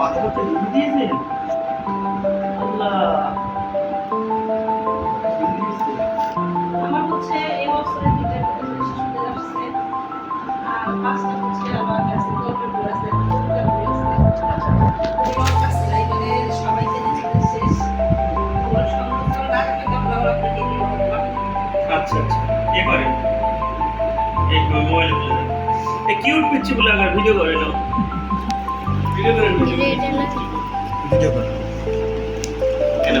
কথা লিখে দিয়েছেন আল্লাহ। আমার হচ্ছে এই বছরে দুইটা শিশুদের আসছে। আর পাঁচটা হচ্ছে আমার কাছে গল্পের বই আছে আমার কাছে লাইব্রেরির সবাইকে নিজেদের শেষ। ওরা সংরক্ষণ না থাকলে তো আমরা ওরা কেটে দিব আচ্ছা আচ্ছা। এ এই মোবাইলে কিউট পিচ্ছি বলে আগে ভিডিও করে নাও। ভিডিও করে কেন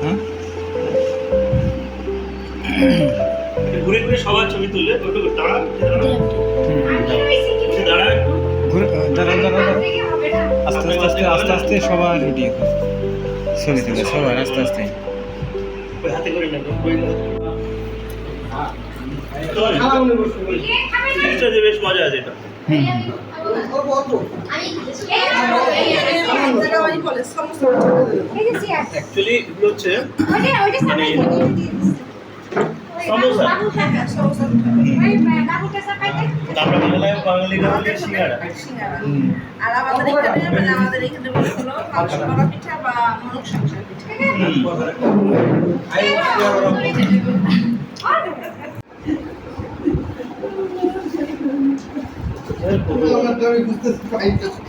হ্যাঁ ঘুরে ঘুরে সবার ছবি তুললে ওটা দাঁড়া দাঁড়া দাঁড়া ঘুরে দাঁড়াও দাঁড়াও আস্তে আস্তে আস্তে আস্তে আস্তে সবার ভিডিও কর ছবি তুলে সবার আস্তে আস্তে। হাতে করে বেশ মজা আছে এটা হুম। অ্যাকচুয়ালি এগুলো হচ্ছে সমোসা। আমরা বাংলায় বাঙালিরা বলে সিঙ্গারা। আর আমাদের এখানে মানে আমাদের এখানে হলো মাংস করা পিঠা বা মোরগ সংসার পিঠা। Gracias.